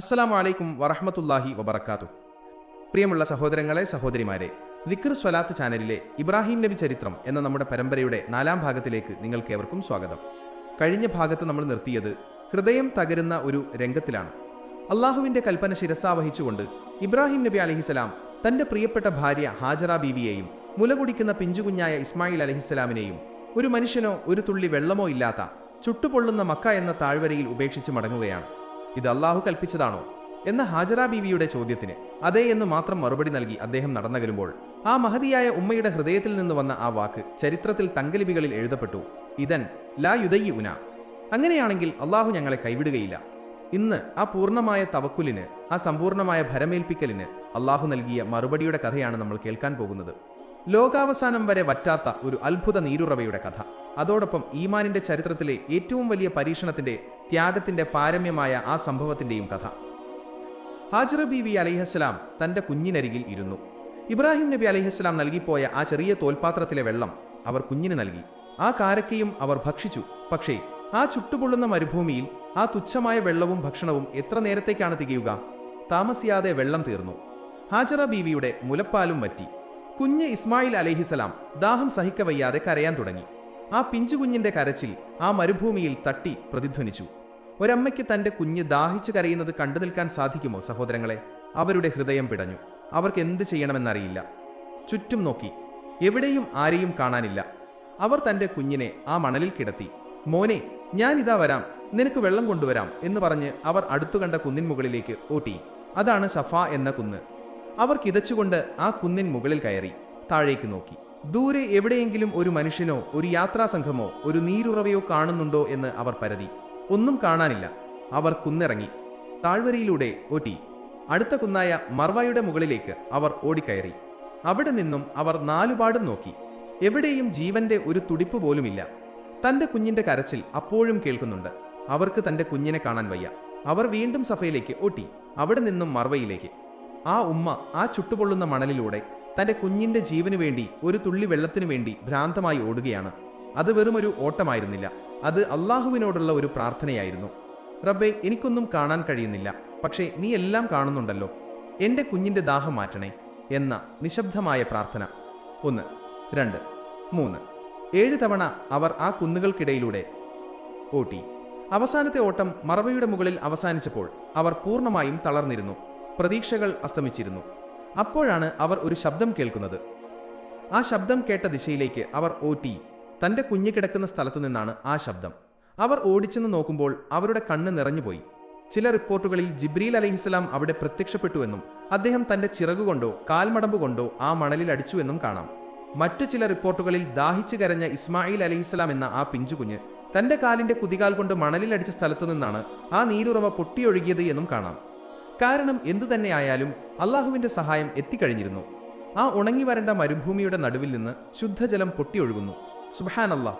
അസ്സലാമു വലൈക്കും വറഹമത്തല്ലാഹി വബർക്കാത്തു പ്രിയമുള്ള സഹോദരങ്ങളെ സഹോദരിമാരെ ദിക്ർ സ്വലാത്ത് ചാനലിലെ ഇബ്രാഹിം നബി ചരിത്രം എന്ന നമ്മുടെ പരമ്പരയുടെ നാലാം ഭാഗത്തിലേക്ക് നിങ്ങൾക്കേവർക്കും സ്വാഗതം. കഴിഞ്ഞ ഭാഗത്ത് നമ്മൾ നിർത്തിയത് ഹൃദയം തകരുന്ന ഒരു രംഗത്തിലാണ്. അള്ളാഹുവിന്റെ കൽപ്പന ശിരസാവഹിച്ചുകൊണ്ട് ഇബ്രാഹിം നബി അലഹിസലാം തന്റെ പ്രിയപ്പെട്ട ഭാര്യ ഹാജറ ബീവിയെയും മുലകുടിക്കുന്ന പിഞ്ചുകുഞ്ഞായ ഇസ്മായിൽ അലഹിസ്സലാമിനെയും ഒരു മനുഷ്യനോ ഒരു തുള്ളി വെള്ളമോ ഇല്ലാത്ത ചുട്ടുപൊള്ളുന്ന മക്ക എന്ന താഴ്വരയിൽ ഉപേക്ഷിച്ച് മടങ്ങുകയാണ്. ഇത് അള്ളാഹു കൽപ്പിച്ചതാണോ? എന്ന ഹാജറ ബീവിയുടെ ചോദ്യത്തിന് അതേ എന്ന് മാത്രം മറുപടി നൽകി അദ്ദേഹം നടന്നകരുമ്പോൾ ആ മഹതിയായ ഉമ്മയുടെ ഹൃദയത്തിൽ നിന്ന് വന്ന ആ വാക്ക് ചരിത്രത്തിൽ തങ്കലിപികളിൽ എഴുതപ്പെട്ടു ഇതൻ ലാ യുദയി ഉന അങ്ങനെയാണെങ്കിൽ അള്ളാഹു ഞങ്ങളെ കൈവിടുകയില്ല. ഇന്ന് ആ പൂർണമായ തവക്കുലിന് ആ സമ്പൂർണമായ ഭരമേൽപ്പിക്കലിന് അള്ളാഹു നൽകിയ മറുപടിയുടെ കഥയാണ് നമ്മൾ കേൾക്കാൻ പോകുന്നത്. ലോകാവസാനം വരെ വറ്റാത്ത ഒരു അത്ഭുത നീരുറവയുടെ കഥ. അതോടൊപ്പം ഈമാനിന്റെ ചരിത്രത്തിലെ ഏറ്റവും വലിയ പരീക്ഷണത്തിന്റെ ത്യാഗത്തിന്റെ പാരമ്യമായ ആ സംഭവത്തിന്റെയും കഥ. ഹാജറ ബീവി അലിഹസ്സലാം തന്റെ കുഞ്ഞിനരികിൽ ഇരുന്നു. ഇബ്രാഹിം നബി അലിഹസ്സലാം നൽകിപ്പോയ ആ ചെറിയ തോൽപാത്രത്തിലെ വെള്ളം അവർ കുഞ്ഞിന് നൽകി. ആ കാരക്കയും അവർ ഭക്ഷിച്ചു. പക്ഷേ ആ ചുട്ടുപൊള്ളുന്ന മരുഭൂമിയിൽ ആ തുച്ഛമായ വെള്ളവും ഭക്ഷണവും എത്ര നേരത്തേക്കാണ് തികയുക? താമസിയാതെ വെള്ളം തീർന്നു. ഹാജറ ബീവിയുടെ മുലപ്പാലും വറ്റി. കുഞ്ഞ് ഇസ്മായിൽ അലഹിസലാം ദാഹം സഹിക്കവയ്യാതെ കരയാൻ തുടങ്ങി. ആ പിഞ്ചുകുഞ്ഞിന്റെ കരച്ചിൽ ആ മരുഭൂമിയിൽ തട്ടി പ്രതിധ്വനിച്ചു. ഒരമ്മയ്ക്ക് തന്റെ കുഞ്ഞ് ദാഹിച്ചു കരയുന്നത് കണ്ടു നിൽക്കാൻ സാധിക്കുമോ സഹോദരങ്ങളെ? അവരുടെ ഹൃദയം പിടഞ്ഞു. അവർക്ക് എന്ത് ചെയ്യണമെന്നറിയില്ല. ചുറ്റും നോക്കി. എവിടെയും ആരെയും കാണാനില്ല. അവർ തന്റെ കുഞ്ഞിനെ ആ മണലിൽ കിടത്തി. മോനെ ഞാൻ ഇതാ വരാം. നിനക്ക് വെള്ളം കൊണ്ടുവരാം എന്ന് പറഞ്ഞ് അവർ അടുത്തു കണ്ട കുന്നിൻ മുകളിലേക്ക് ഓട്ടി. അതാണ് സഫ എന്ന കുന്ന്. അവർ കിതച്ചുകൊണ്ട് ആ കുന്നിൻ മുകളിൽ കയറി താഴേക്ക് നോക്കി. ദൂരെ എവിടെയെങ്കിലും ഒരു മനുഷ്യനോ ഒരു യാത്രാ സംഘമോ ഒരു നീരുറവയോ കാണുന്നുണ്ടോ എന്ന് അവർ പരതി. ഒന്നും കാണാനില്ല. അവർ കുന്നിറങ്ങി. താഴ്വരയിലൂടെ ഒറ്റി അടുത്ത കുന്നായ മർവായുടെ മുകളിലേക്ക് അവർ ഓടിക്കയറി. അവിടെ നിന്നും അവർ നാലുപാടും നോക്കി. എവിടെയും ജീവന്റെ ഒരു തുടിപ്പ് പോലുമില്ല. തന്റെ കുഞ്ഞിന്റെ കരച്ചിൽ അപ്പോഴും കേൾക്കുന്നുണ്ട്. അവർക്ക് തന്റെ കുഞ്ഞിനെ കാണാൻ വയ്യ. അവർ വീണ്ടും സഫയിലേക്ക് ഒട്ടി അവിടെ നിന്നും മർവയിലേക്ക് ആ ഉമ്മ ആ ചുട്ടുപൊള്ളുന്ന മണലിലൂടെ തന്റെ കുഞ്ഞിന്റെ ജീവന് വേണ്ടി ഒരു തുള്ളി വെള്ളത്തിനു വേണ്ടി ഭ്രാന്തമായി ഓടുകയാണ്. അത് വെറുമൊരു ഓട്ടമായിരുന്നില്ല. അത് അള്ളാഹുവിനോടുള്ള ഒരു പ്രാർത്ഥനയായിരുന്നു. റബ്ബെ എനിക്കൊന്നും കാണാൻ കഴിയുന്നില്ല. പക്ഷേ നീ എല്ലാം കാണുന്നുണ്ടല്ലോ. എന്റെ കുഞ്ഞിന്റെ ദാഹം മാറ്റണേ എന്ന നിശബ്ദമായ പ്രാർത്ഥന. ഒന്ന്. രണ്ട്. മൂന്ന്. ഏഴ് തവണ അവർ ആ കുന്നുകൾക്കിടയിലൂടെ ഓട്ടി. അവസാനത്തെ ഓട്ടം മറവയുടെ മുകളിൽ അവസാനിച്ചപ്പോൾ അവർ പൂർണമായും തളർന്നിരുന്നു. പ്രതീക്ഷകൾ അസ്തമിച്ചിരുന്നു. അപ്പോഴാണ് അവർ ഒരു ശബ്ദം കേൾക്കുന്നത്. ആ ശബ്ദം കേട്ട ദിശയിലേക്ക് അവർ ഓട്ടി തന്റെ കുഞ്ഞു കിടക്കുന്ന സ്ഥലത്തു നിന്നാണ് ആ ശബ്ദം. അവർ ഓടിച്ചെന്ന് നോക്കുമ്പോൾ അവരുടെ കണ്ണ് നിറഞ്ഞുപോയി. ചില റിപ്പോർട്ടുകളിൽ ജിബ്രീൽ അലഹിസ്ലാം അവിടെ പ്രത്യക്ഷപ്പെട്ടുവെന്നും അദ്ദേഹം തന്റെ ചിറകുകൊണ്ടോ കാൽമടമ്പ് കൊണ്ടോ ആ മണലിൽ അടിച്ചുവെന്നും കാണാം. മറ്റു ചില റിപ്പോർട്ടുകളിൽ ദാഹിച്ചു കരഞ്ഞ ഇസ്മായിൽ അലഹിസ്ലാം എന്ന ആ പിഞ്ചുകുഞ്ഞ് തന്റെ കാലിന്റെ കുതികാൽ കൊണ്ട് മണലിൽ അടിച്ച സ്ഥലത്തു നിന്നാണ് ആ നീരുറവ പൊട്ടിയൊഴുകിയത് എന്നും കാണാം. കാരണം എന്തു തന്നെയായാലും അള്ളാഹുവിന്റെ സഹായം എത്തിക്കഴിഞ്ഞിരുന്നു. ആ ഉണങ്ങി വരണ്ട മരുഭൂമിയുടെ നടുവിൽ നിന്ന് ശുദ്ധജലം പൊട്ടിയൊഴുകുന്നു. സുബാനല്ല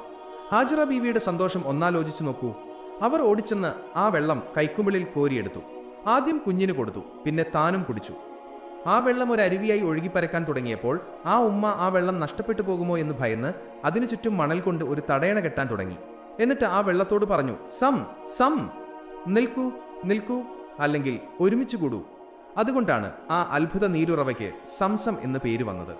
ഹാജറ ബീവിയുടെ സന്തോഷം ഒന്നാലോചിച്ചു നോക്കൂ. അവർ ഓടിച്ചെന്ന് ആ വെള്ളം കൈക്കുമ്പിളിൽ കോരിയെടുത്തു. ആദ്യം കുഞ്ഞിന് കൊടുത്തു പിന്നെ താനും കുടിച്ചു. ആ വെള്ളം ഒരു അരുവിയായി ഒഴുകിപ്പരക്കാൻ തുടങ്ങിയപ്പോൾ ആ ഉമ്മ ആ വെള്ളം നഷ്ടപ്പെട്ടു പോകുമോ എന്ന് ഭയന്ന് അതിനു ചുറ്റും മണൽ കൊണ്ട് ഒരു തടയണ കെട്ടാൻ തുടങ്ങി. എന്നിട്ട് ആ വെള്ളത്തോട് പറഞ്ഞു സം സം. നിൽക്കൂ നിൽക്കൂ. അല്ലെങ്കിൽ ഒരുമിച്ച് കൂടൂ. അതുകൊണ്ടാണ് ആ അത്ഭുത നീരുറവയ്ക്ക് സംസം എന്ന് പേര് വന്നത്.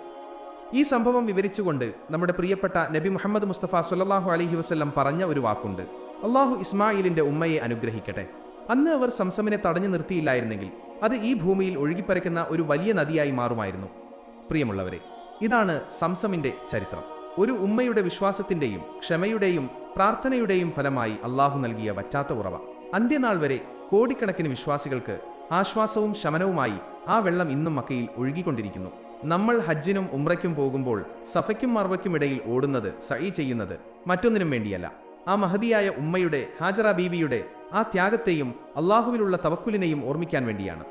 ഈ സംഭവം വിവരിച്ചുകൊണ്ട് നമ്മുടെ പ്രിയപ്പെട്ട നബി മുഹമ്മദ് മുസ്തഫ സുല്ലാഹു അലഹി വസ്ല്ലം പറഞ്ഞ ഒരു വാക്കുണ്ട്. അള്ളാഹു ഇസ്മായിലിന്റെ ഉമ്മയെ അനുഗ്രഹിക്കട്ടെ. അന്ന് അവർ സംസമിനെ തടഞ്ഞു നിർത്തിയില്ലായിരുന്നെങ്കിൽ അത് ഈ ഭൂമിയിൽ ഒഴുകിപ്പരക്കുന്ന ഒരു വലിയ നദിയായി മാറുമായിരുന്നു. പ്രിയമുള്ളവരെ ഇതാണ് സംസമിന്റെ ചരിത്രം. ഒരു ഉമ്മയുടെ വിശ്വാസത്തിന്റെയും ക്ഷമയുടെയും പ്രാർത്ഥനയുടെയും ഫലമായി അള്ളാഹു നൽകിയ വറ്റാത്ത ഉറവ. അന്ത്യനാൾ വരെ കോടിക്കണക്കിന് വിശ്വാസികൾക്ക് ആശ്വാസവും ശമനവുമായി ആ വെള്ളം ഇന്നും മക്കയിൽ ഒഴുകിക്കൊണ്ടിരിക്കുന്നു. നമ്മൾ ഹജ്ജിനും ഉമ്രയ്ക്കും പോകുമ്പോൾ സഫയ്ക്കും മർവയ്ക്കും ഇടയിൽ ഓടുന്നത് സഴി ചെയ്യുന്നത് മറ്റൊന്നിനും വേണ്ടിയല്ല. ആ മഹതിയായ ഉമ്മയുടെ ഹാജറ ബീവിയുടെ ആ ത്യാഗത്തെയും അള്ളാഹുവിലുള്ള തവക്കുലിനെയും ഓർമ്മിക്കാൻ വേണ്ടിയാണ്.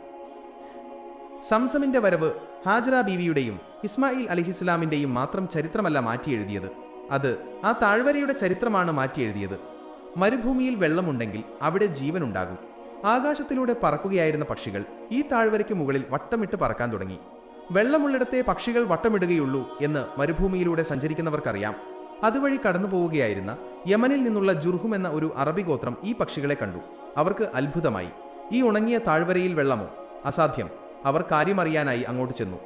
സംസമിന്റെ വരവ് ഹാജറ ബീവിയുടെയും ഇസ്മായിൽ അലിഹിസ്ലാമിന്റെയും മാത്രം ചരിത്രമല്ല മാറ്റിയെഴുതിയത്. അത് ആ താഴ്വരയുടെ ചരിത്രമാണ് മാറ്റിയെഴുതിയത്. മരുഭൂമിയിൽ വെള്ളമുണ്ടെങ്കിൽ അവിടെ ജീവനുണ്ടാകും. ആകാശത്തിലൂടെ പറക്കുകയായിരുന്ന പക്ഷികൾ ഈ താഴ്വരയ്ക്ക് മുകളിൽ വട്ടമിട്ട് പറക്കാൻ തുടങ്ങി. വെള്ളമുള്ളിടത്തെ പക്ഷികൾ വട്ടമിടുകയുള്ളൂ എന്ന് മരുഭൂമിയിലൂടെ സഞ്ചരിക്കുന്നവർക്കറിയാം. അതുവഴി കടന്നു പോവുകയായിരുന്ന യമനിൽ നിന്നുള്ള ജുർഹും എന്ന ഒരു അറബി ഗോത്രം ഈ പക്ഷികളെ കണ്ടു. അവർക്ക് അത്ഭുതമായി. ഈ ഉണങ്ങിയ താഴ്വരയിൽ വെള്ളമോ? അസാധ്യം. അവർ കാര്യമറിയാനായി അങ്ങോട്ട് ചെന്നു.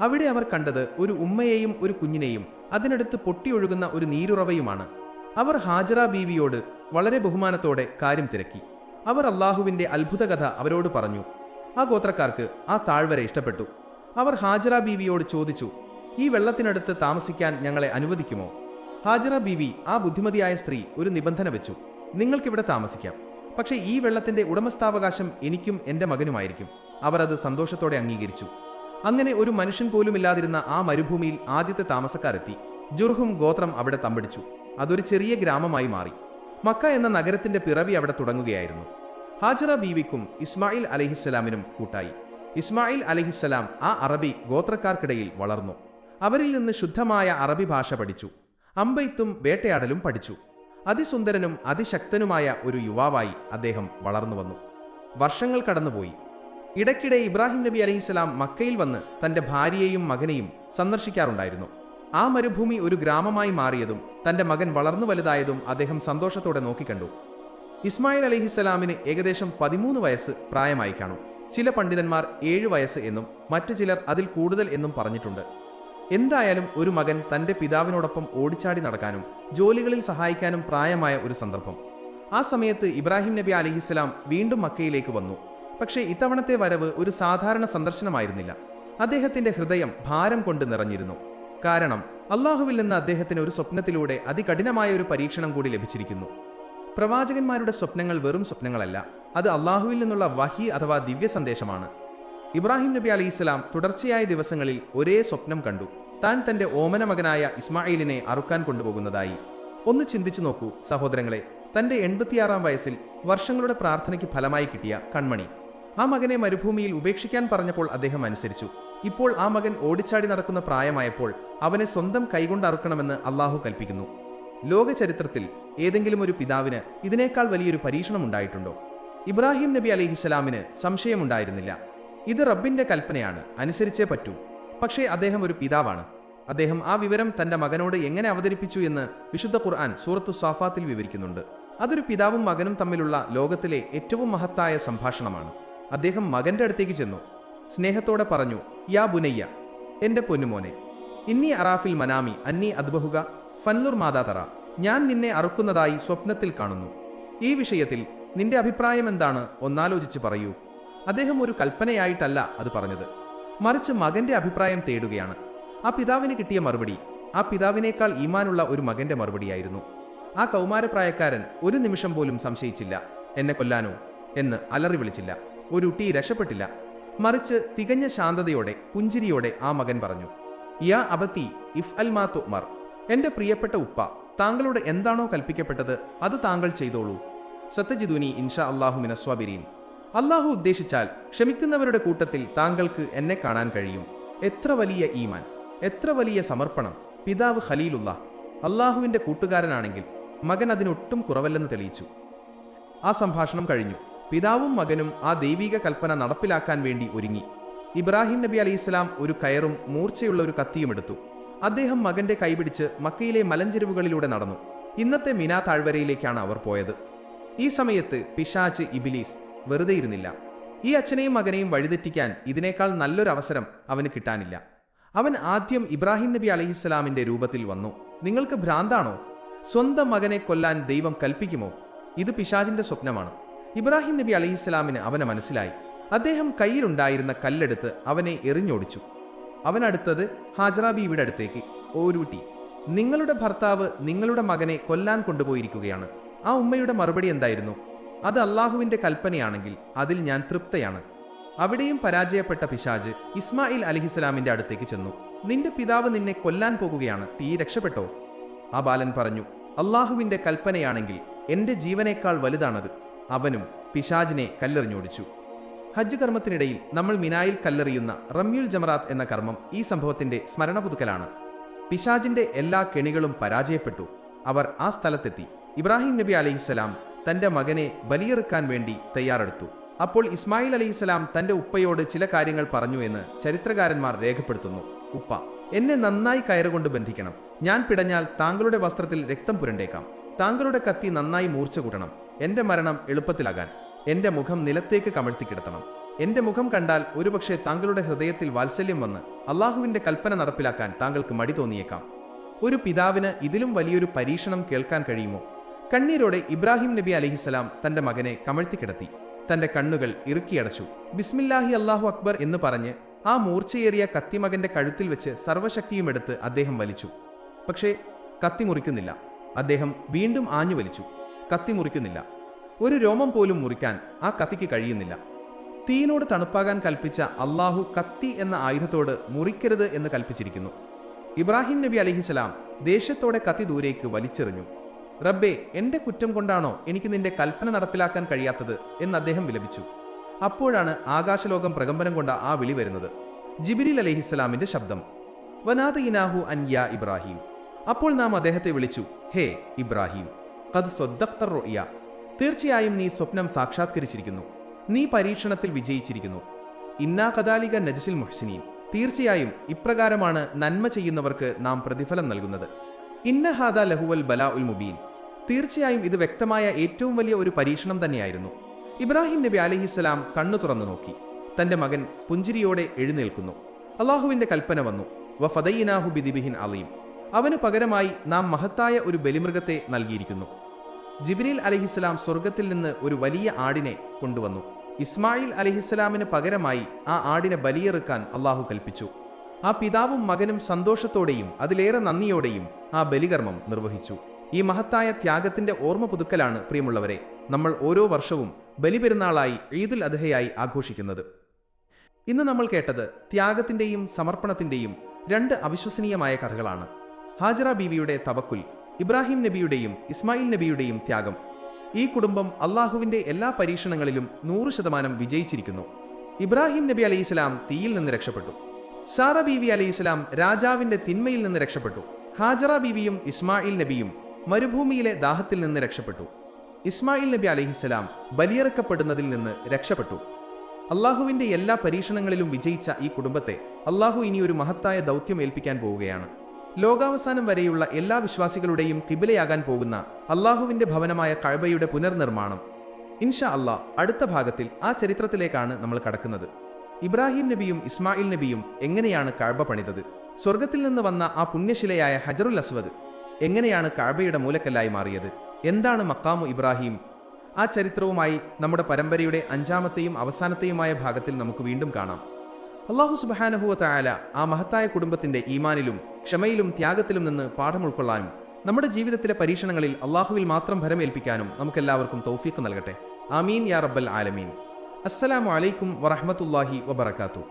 അവിടെ അവർ കണ്ടത് ഒരു ഉമ്മയെയും ഒരു കുഞ്ഞിനെയും അതിനടുത്ത് പൊട്ടിയൊഴുകുന്ന ഒരു നീരുറവയുമാണ്. അവർ ഹാജറ ബീവിയോട് വളരെ ബഹുമാനത്തോടെ കാര്യം തിരക്കി. അവർ അള്ളാഹുവിന്റെ അത്ഭുതകഥ അവരോട് പറഞ്ഞു. ആ ഗോത്രക്കാർക്ക് ആ താഴ്വര ഇഷ്ടപ്പെട്ടു. അവർ ഹാജറ ബീവിയോട് ചോദിച്ചു ഈ വെള്ളത്തിനടുത്ത് താമസിക്കാൻ ഞങ്ങളെ അനുവദിക്കുമോ? ഹാജറ ബീവി ആ ബുദ്ധിമതിയായ സ്ത്രീ ഒരു നിബന്ധന വെച്ചു നിങ്ങൾക്കിവിടെ താമസിക്കാം. പക്ഷേ ഈ വെള്ളത്തിന്റെ ഉടമസ്ഥാവകാശം എനിക്കും എന്റെ മകനുമായിരിക്കും. അവർ അത് സന്തോഷത്തോടെ അംഗീകരിച്ചു. അങ്ങനെ ഒരു മനുഷ്യൻ പോലും ഇല്ലാതിരുന്ന ആ മരുഭൂമിയിൽ ആദ്യത്തെ താമസക്കാരെത്തി. ജുർഹും ഗോത്രം അവിടെ തമ്പടിച്ചു. അതൊരു ചെറിയ ഗ്രാമമായി മാറി. മക്ക എന്ന നഗരത്തിന്റെ പിറവി അവിടെ തുടങ്ങുകയായിരുന്നു. ഹാജറ ബീവിക്കും ഇസ്മായിൽ അലഹിസ്സലാമിനും കൂട്ടായി. ഇസ്മായിൽ അലഹിസ്സലാം ആ അറബി ഗോത്രക്കാർക്കിടയിൽ വളർന്നു. അവരിൽ നിന്ന് ശുദ്ധമായ അറബി ഭാഷ പഠിച്ചു. അമ്പയ്ത്തും വേട്ടയാടലും പഠിച്ചു. അതിസുന്ദരനും അതിശക്തനുമായ ഒരു യുവാവായി അദ്ദേഹം വളർന്നു വന്നു. വർഷങ്ങൾ കടന്നുപോയി. ഇടയ്ക്കിടെ ഇബ്രാഹിം നബി അലഹിസ്സലാം മക്കയിൽ വന്ന് തന്റെ ഭാര്യയെയും മകനെയും സന്ദർശിക്കാറുണ്ടായിരുന്നു. ആ മരുഭൂമി ഒരു ഗ്രാമമായി മാറിയതും തന്റെ മകൻ വളർന്നു വലുതായതും അദ്ദേഹം സന്തോഷത്തോടെ നോക്കിക്കണ്ടു. ഇസ്മായിൽ അലിഹിസ്സലാമിന് ഏകദേശം പതിമൂന്ന് വയസ്സ് പ്രായമായി കാണും. ചില പണ്ഡിതന്മാർ ഏഴ് വയസ്സ് എന്നും മറ്റു ചിലർ അതിൽ കൂടുതൽ എന്നും പറഞ്ഞിട്ടുണ്ട്. എന്തായാലും ഒരു മകൻ തന്റെ പിതാവിനോടൊപ്പം ഓടിച്ചാടി നടക്കാനും ജോലികളിൽ സഹായിക്കാനും പ്രായമായ ഒരു സന്ദർഭം. ആ സമയത്ത് ഇബ്രാഹിം നബി അലിഹിസ്സലാം വീണ്ടും മക്കയിലേക്ക് വന്നു. പക്ഷേ ഇത്തവണത്തെ വരവ് ഒരു സാധാരണ സന്ദർശനമായിരുന്നില്ല. അദ്ദേഹത്തിന്റെ ഹൃദയം ഭാരം കൊണ്ട് നിറഞ്ഞിരുന്നു. കാരണം അള്ളാഹുവിൽ നിന്ന് അദ്ദേഹത്തിന് ഒരു സ്വപ്നത്തിലൂടെ അതികഠിനമായ ഒരു പരീക്ഷണം കൂടി ലഭിച്ചിരിക്കുന്നു. പ്രവാചകന്മാരുടെ സ്വപ്നങ്ങൾ വെറും സ്വപ്നങ്ങളല്ല അത് അള്ളാഹുവിൽ നിന്നുള്ള വഹി അഥവാ ദിവ്യ സന്ദേശമാണ്. ഇബ്രാഹിം നബി അലി ഇസ്ലാം തുടർച്ചയായ ദിവസങ്ങളിൽ ഒരേ സ്വപ്നം കണ്ടു. താൻ തന്റെ ഓമന മകനായ ഇസ്മായിലിനെ അറുക്കാൻ കൊണ്ടുപോകുന്നതായി. ഒന്ന് ചിന്തിച്ചു നോക്കൂ സഹോദരങ്ങളെ തന്റെ എൺപത്തിയാറാം വയസ്സിൽ വർഷങ്ങളുടെ പ്രാർത്ഥനയ്ക്ക് ഫലമായി കിട്ടിയ കൺമണി. ആ മകനെ മരുഭൂമിയിൽ ഉപേക്ഷിക്കാൻ പറഞ്ഞപ്പോൾ അദ്ദേഹം അനുസരിച്ചു. ഇപ്പോൾ ആ മകൻ ഓടിച്ചാടി നടക്കുന്ന പ്രായമായപ്പോൾ അവനെ സ്വന്തം കൈകൊണ്ട് അറുക്കണമെന്ന് അള്ളാഹു കൽപ്പിക്കുന്നു. ലോക ചരിത്രത്തിൽ ഏതെങ്കിലും ഒരു പിതാവിന് ഇതിനേക്കാൾ വലിയൊരു പരീക്ഷണം ഉണ്ടായിട്ടുണ്ടോ ഇബ്രാഹിം നബി അലിഹിസ്സലാമിന് സംശയമുണ്ടായിരുന്നില്ല. ഇത് റബ്ബിന്റെ കൽപ്പനയാണ് അനുസരിച്ചേ പറ്റൂ. പക്ഷേ അദ്ദേഹം ഒരു പിതാവാണ്. അദ്ദേഹം ആ വിവരം തന്റെ മകനോട് എങ്ങനെ അവതരിപ്പിച്ചു എന്ന് വിശുദ്ധ ഖുർആൻ സൂറത്തു സാഫാത്തിൽ വിവരിക്കുന്നുണ്ട്. അതൊരു പിതാവും മകനും തമ്മിലുള്ള ലോകത്തിലെ ഏറ്റവും മഹത്തായ സംഭാഷണമാണ്. അദ്ദേഹം മകന്റെ അടുത്തേക്ക് ചെന്നു. സ്നേഹത്തോടെ പറഞ്ഞു യാ ബുനയ്യ എന്റെ പൊന്നുമോനെ ഇന്നി അറാഫിൽ മനാമി അന്നി അദ്ബഹുക ഫൻലുർ മാതാതറ ഞാൻ നിന്നെ അറുക്കുന്നതായി സ്വപ്നത്തിൽ കാണുന്നു. ഈ വിഷയത്തിൽ നിന്റെ അഭിപ്രായം എന്താണ് ഒന്നാലോചിച്ച് പറയൂ. അദ്ദേഹം ഒരു കൽപ്പനയായിട്ടല്ല അത് പറഞ്ഞത്. മറിച്ച് മകന്റെ അഭിപ്രായം തേടുകയാണ്. ആ പിതാവിന് കിട്ടിയ മറുപടി ആ പിതാവിനേക്കാൾ ഈമാനുള്ള ഒരു മകന്റെ മറുപടിയായിരുന്നു. ആ കൗമാരപ്രായക്കാരൻ ഒരു നിമിഷം പോലും സംശയിച്ചില്ല. എന്നെ കൊല്ലാനോ എന്ന് അലറി വിളിച്ചില്ല. ഒരു ടീ രക്ഷപ്പെട്ടില്ല. മറിച്ച് തികഞ്ഞ ശാന്തതയോടെ പുഞ്ചിരിയോടെ ആ മകൻ പറഞ്ഞു യാ അബത്തി ഇഫ് അൽ മാ തുമർ എന്റെ പ്രിയപ്പെട്ട ഉപ്പ താങ്കളോട് എന്താണോ കൽപ്പിക്കപ്പെട്ടത് അത് താങ്കൾ ചെയ്തോളൂ. സത്യജിദുനി ഇൻഷാ അള്ളാഹു മിനസ്വാബിരീൻ അള്ളാഹു ഉദ്ദേശിച്ചാൽ ക്ഷമിക്കുന്നവരുടെ കൂട്ടത്തിൽ താങ്കൾക്ക് എന്നെ കാണാൻ കഴിയും. എത്ര വലിയ ഈമാൻ എത്ര വലിയ സമർപ്പണം പിതാവ് ഖലീലുള്ള അള്ളാഹുവിന്റെ കൂട്ടുകാരനാണെങ്കിൽ മകൻ അതിനൊട്ടും കുറവല്ലെന്ന് തെളിയിച്ചു. ആ സംഭാഷണം കഴിഞ്ഞു. പിതാവും മകനും ആ ദൈവിക കൽപ്പന നടപ്പിലാക്കാൻ വേണ്ടി ഒരുങ്ങി. ഇബ്രാഹിം നബി അലൈഹിസ്സലാം ഒരു കയറും മൂർച്ചയുള്ള ഒരു കത്തിയും എടുത്തു. അദ്ദേഹം മകന്റെ കൈപിടിച്ച് മക്കയിലെ മലഞ്ചെരുവുകളിലൂടെ നടന്നു. ഇന്നത്തെ മിനാ താഴ്വരയിലേക്കാണ് അവർ പോയത്. ഈ സമയത്ത് പിശാച്ച് ഇബിലീസ് വെറുതെ ഇരുന്നില്ല. ഈ അച്ഛനെയും മകനെയും വഴിതെറ്റിക്കാൻ ഇതിനേക്കാൾ നല്ലൊരു അവസരം അവന് കിട്ടാനില്ല. അവൻ ആദ്യം ഇബ്രാഹിം നബി അലഹിസ്സലാമിന്റെ രൂപത്തിൽ വന്നു. നിങ്ങൾക്ക് ഭ്രാന്താണോ? സ്വന്തം മകനെ കൊല്ലാൻ ദൈവം കൽപ്പിക്കുമോ? ഇത് പിശാചിന്റെ സ്വപ്നമാണ്. ഇബ്രാഹിം നബി അലഹിസ്സലാമിന് അവനെ മനസ്സിലായി. അദ്ദേഹം കയ്യിലുണ്ടായിരുന്ന കല്ലെടുത്ത് അവനെ എറിഞ്ഞോടിച്ചു. അവനടുത്തത് ഹാജറ ബീവിയുടെ അടുത്തേക്ക് ഓരൂട്ടി നിങ്ങളുടെ ഭർത്താവ് നിങ്ങളുടെ മകനെ കൊല്ലാൻ കൊണ്ടുപോയിരിക്കുകയാണ്. ആ ഉമ്മയുടെ മറുപടി എന്തായിരുന്നു? അത് അള്ളാഹുവിന്റെ കൽപ്പനയാണെങ്കിൽ അതിൽ ഞാൻ തൃപ്തയാണ്. അവിടെയും പരാജയപ്പെട്ട പിശാജ് ഇസ്മായിൽ അലിഹിസ്ലാമിന്റെ അടുത്തേക്ക് ചെന്നു. നിന്റെ പിതാവ് നിന്നെ കൊല്ലാൻ പോകുകയാണ്. തീ രക്ഷപ്പെട്ടോ? ആ ബാലൻ പറഞ്ഞു അള്ളാഹുവിന്റെ കൽപ്പനയാണെങ്കിൽ എന്റെ ജീവനേക്കാൾ വലുതാണത്. അവനും പിശാജിനെ കല്ലെറിഞ്ഞോടിച്ചു. ഹജ്ജ് കർമ്മത്തിനിടയിൽ നമ്മൾ മിനായിൽ കല്ലെറിയുന്ന റമ്യുൽ ജമറാത്ത് എന്ന കർമ്മം ഈ സംഭവത്തിന്റെ സ്മരണ പുതുക്കലാണ് പിശാജിന്റെ എല്ലാ കെണികളും പരാജയപ്പെട്ടു. അവർ ആ സ്ഥലത്തെത്തി. ഇബ്രാഹിം നബി അലൈഹിസ്സലാം തന്റെ മകനെ ബലിയെറുക്കാൻ വേണ്ടി തയ്യാറെടുത്തു. അപ്പോൾ ഇസ്മായിൽ അലൈഹിസ്സലാം തന്റെ ഉപ്പയോട് ചില കാര്യങ്ങൾ പറഞ്ഞു എന്ന് ചരിത്രകാരന്മാർ രേഖപ്പെടുത്തുന്നു. ഉപ്പ എന്നെ നന്നായി കയറുകൊണ്ട് ബന്ധിക്കണം. ഞാൻ പിടഞ്ഞാൽ താങ്കളുടെ വസ്ത്രത്തിൽ രക്തം പുരണ്ടേക്കാം. താങ്കളുടെ കത്തി നന്നായി മൂർച്ച കൂട്ടണം എന്റെ മരണം എളുപ്പത്തിലാകാൻ എന്റെ മുഖം നിലത്തേക്ക് കമഴ്ത്തി കിടത്തണം. എന്റെ മുഖം കണ്ടാൽ ഒരുപക്ഷെ താങ്കളുടെ ഹൃദയത്തിൽ വാത്സല്യം വന്ന് അള്ളാഹുവിന്റെ കൽപ്പന നടപ്പിലാക്കാൻ താങ്കൾക്ക് മടി തോന്നിയേക്കാം. ഒരു പിതാവിന് ഇതിലും വലിയൊരു പരീക്ഷണം കേൾക്കാൻ കഴിയുമോ? കണ്ണീരോടെ ഇബ്രാഹിം നബി അലഹിസലാം തന്റെ മകനെ കമഴ്ത്തി കിടത്തി. തന്റെ കണ്ണുകൾ ഇറുക്കിയടച്ചു. ബിസ്മില്ലാഹി അള്ളാഹു അക്ബർ എന്ന് പറഞ്ഞ് ആ മൂർച്ചയേറിയ കത്തിമകന്റെ കഴുത്തിൽ വെച്ച് സർവശക്തിയും എടുത്ത് അദ്ദേഹം വലിച്ചു. പക്ഷേ കത്തി മുറിക്കുന്നില്ല. അദ്ദേഹം വീണ്ടും ആഞ്ഞു വലിച്ചു. കത്തി മുറിക്കുന്നില്ല. ഒരു രോമം പോലും മുറിക്കാൻ ആ കത്തിക്ക് കഴിയുന്നില്ല. തീയിനോട് തണുപ്പാകാൻ കൽപ്പിച്ച അള്ളാഹു കത്തി എന്ന ആയുധത്തോട് മുറിക്കരുത് എന്ന് കൽപ്പിച്ചിരിക്കുന്നു. ഇബ്രാഹിം നബി അലിഹിസലാം ദേഷ്യത്തോടെ കത്തി ദൂരേക്ക് വലിച്ചെറിഞ്ഞു. റബ്ബേ എന്റെ കുറ്റം കൊണ്ടാണോ എനിക്ക് നിന്റെ കൽപ്പന നടപ്പിലാക്കാൻ കഴിയാത്തത്? എന്ന് അദ്ദേഹം വിലപിച്ചു. അപ്പോഴാണ് ആകാശലോകം പ്രകമ്പനം കൊണ്ട ആ വിളി വരുന്നത്. ജിബിരിൽ അലഹിസ്സലാമിന്റെ ശബ്ദം. അൻ യാ ഇബ്രാഹിം. അപ്പോൾ നാം അദ്ദേഹത്തെ വിളിച്ചു ഹേ ഇബ്രാഹിം. കത് സ്വദ്ദഖ്തർ റൊയ്യ തീർച്ചയായും നീ സ്വപ്നം സാക്ഷാത്കരിച്ചിരിക്കുന്നു. നീ പരീക്ഷണത്തിൽ വിജയിച്ചിരിക്കുന്നു. ഇന്നാ കദാലിക നജസിൽ മുഹ്സിനീൻ. തീർച്ചയായും ഇപ്രകാരമാണ് നന്മ ചെയ്യുന്നവർക്ക് നാം പ്രതിഫലം നൽകുന്നത്. ഇന്ന ഇന്നഹാദ ലഹുവൽ ബലാ ഉൽ മുബീൻ. തീർച്ചയായും ഇത് വ്യക്തമായ ഏറ്റവും വലിയ ഒരു പരീക്ഷണം തന്നെയായിരുന്നു. ഇബ്രാഹിം നബി അലഹിസ്സലാം കണ്ണു തുറന്നു നോക്കി. തന്റെ മകൻ പുഞ്ചിരിയോടെ എഴുന്നേൽക്കുന്നു. അള്ളാഹുവിന്റെ കൽപ്പന വന്നു. വ ഫതയ്യനാഹു ബിദിബിഹിൻ അലീം. അവന് പകരമായി നാം മഹത്തായ ഒരു ബലിമൃഗത്തെ നൽകിയിരിക്കുന്നു. ജിബ്രീൽ അലഹിസ്ലാം സ്വർഗത്തിൽ നിന്ന് ഒരു വലിയ ആടിനെ കൊണ്ടുവന്നു. ഇസ്മായിൽ അലഹിസ്ലാമിന് പകരമായി ആ ആടിനെ ബലിയെറുക്കാൻ അള്ളാഹു കൽപ്പിച്ചു. ആ പിതാവും മകനും സന്തോഷത്തോടെയും അതിലേറെ നന്ദിയോടെയും ആ ബലികർമ്മം നിർവഹിച്ചു. ഈ മഹത്തായ ത്യാഗത്തിന്റെ ഓർമ്മ പുതുക്കലാണ് പ്രിയമുള്ളവരെ നമ്മൾ ഓരോ വർഷവും ബലിപെരുന്നാളായി ഈദുൽ അദ്ഹയായി ആഘോഷിക്കുന്നത്. ഇന്ന് നമ്മൾ കേട്ടത് ത്യാഗത്തിന്റെയും സമർപ്പണത്തിന്റെയും രണ്ട് അവിശ്വസനീയമായ കഥകളാണ്. ഹാജറ ബീവിയുടെ തവക്കുൽ ഇബ്രാഹിം നബിയുടെയും ഇസ്മായിൽ നബിയുടെയും ത്യാഗം. ഈ കുടുംബം അള്ളാഹുവിന്റെ എല്ലാ പരീക്ഷണങ്ങളിലും നൂറ് ശതമാനം വിജയിച്ചിരിക്കുന്നു. ഇബ്രാഹിം നബി അലൈഹിസ്ലാം തീയിൽ നിന്ന് രക്ഷപ്പെട്ടു. സാറ ബീവി അലൈഹിസ്ലാം രാജാവിന്റെ തിന്മയിൽ നിന്ന് രക്ഷപ്പെട്ടു. ഹാജറ ബീവിയും ഇസ്മായിൽ നബിയും മരുഭൂമിയിലെ ദാഹത്തിൽ നിന്ന് രക്ഷപ്പെട്ടു. ഇസ്മായിൽ നബി അലൈഹിസ്സലാം ബലിയിറക്കപ്പെടുന്നതിൽ നിന്ന് രക്ഷപ്പെട്ടു. അള്ളാഹുവിന്റെ എല്ലാ പരീക്ഷണങ്ങളിലും വിജയിച്ച ഈ കുടുംബത്തെ അള്ളാഹു ഇനി ഒരു മഹത്തായ ദൗത്യം ഏൽപ്പിക്കാൻ പോവുകയാണ്. ലോകാവസാനം വരെയുള്ള എല്ലാ വിശ്വാസികളുടെയും കിബിലയാകാൻ പോകുന്ന അള്ളാഹുവിന്റെ ഭവനമായ കഴബയുടെ പുനർനിർമ്മാണം. ഇൻഷാ അള്ളാ അടുത്ത ഭാഗത്തിൽ ആ ചരിത്രത്തിലേക്കാണ് നമ്മൾ കടക്കുന്നത്. ഇബ്രാഹിം നബിയും ഇസ്മായിൽ നബിയും എങ്ങനെയാണ് കഴബ പണിതത്? സ്വർഗത്തിൽ നിന്ന് വന്ന ആ പുണ്യശിലയായ ഹജറുൽ അസ്വദ് എങ്ങനെയാണ് കഴബയുടെ മൂലക്കല്ലായി മാറിയത്? എന്താണ് മക്കാമു ഇബ്രാഹിം? ആ ചരിത്രവുമായി നമ്മുടെ പരമ്പരയുടെ അഞ്ചാമത്തെയും അവസാനത്തെയുമായ ഭാഗത്തിൽ നമുക്ക് വീണ്ടും കാണാം. അള്ളാഹു സുബഹാനഹുവ തായാല ആ മഹത്തായ കുടുംബത്തിന്റെ ഈമാനിലും ക്ഷമയിലും ത്യാഗത്തിലും നിന്ന് പാഠം ഉൾക്കൊള്ളാനും നമ്മുടെ ജീവിതത്തിലെ പരീക്ഷണങ്ങളിൽ അള്ളാഹുവിൽ മാത്രം ഭരമേൽപ്പിക്കാനും നമുക്കെല്ലാവർക്കും തൗഫീഖ് നൽകട്ടെ. ആമീൻ യാ റബ്ബൽ ആലമീൻ. അസ്സലാമു അലൈക്കും വറഹമത്തല്ലാഹി വബർക്കാത്തു